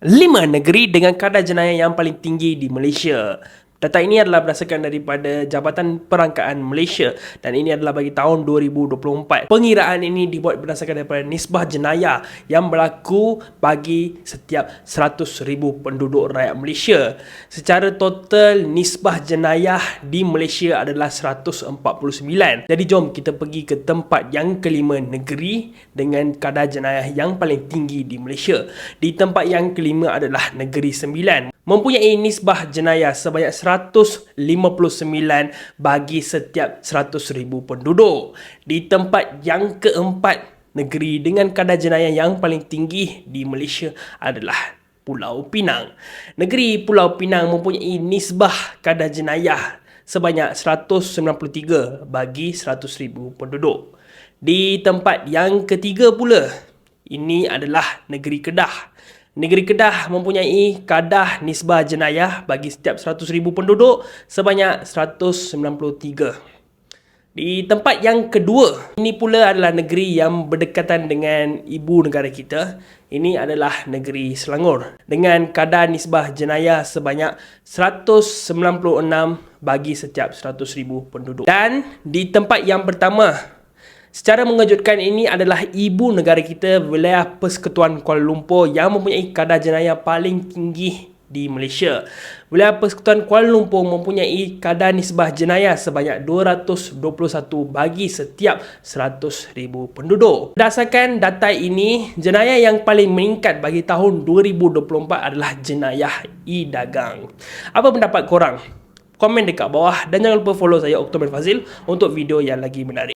Lima negeri dengan kadar jenayah yang paling tinggi di Malaysia. Data ini adalah berdasarkan daripada Jabatan Perangkaan Malaysia dan ini adalah bagi tahun 2024. Pengiraan ini dibuat berdasarkan daripada nisbah jenayah yang berlaku bagi setiap 100,000 penduduk rakyat Malaysia. Secara total nisbah jenayah di Malaysia adalah 149. Jadi jom kita pergi ke tempat yang kelima negeri dengan kadar jenayah yang paling tinggi di Malaysia. Di tempat yang kelima adalah Negeri Sembilan mempunyai nisbah jenayah sebanyak 159 bagi setiap 100,000 penduduk. Di tempat yang keempat, negeri dengan kadar jenayah yang paling tinggi di Malaysia adalah Pulau Pinang. Negeri Pulau Pinang mempunyai nisbah kadar jenayah sebanyak 193 bagi 100,000 penduduk. Di tempat yang ketiga pula, ini adalah negeri Kedah. Negeri Kedah mempunyai kadar nisbah jenayah bagi setiap 100,000 penduduk sebanyak 193. Di tempat yang kedua, ini pula adalah negeri yang berdekatan dengan ibu negara kita. Ini adalah negeri Selangor dengan kadar nisbah jenayah sebanyak 196 bagi setiap 100,000 penduduk. Dan di tempat yang pertama, Secara mengejutkan ini adalah ibu negara kita wilayah Persekutuan Kuala Lumpur yang mempunyai kadar jenayah paling tinggi di Malaysia. Wilayah Persekutuan Kuala Lumpur mempunyai kadar nisbah jenayah sebanyak 221 bagi setiap 100,000 penduduk. Berdasarkan data ini, jenayah yang paling meningkat bagi tahun 2024 adalah jenayah e-dagang. Apa pendapat korang? Komen dekat bawah dan jangan lupa follow saya Oktober Fazil untuk video yang lagi menarik.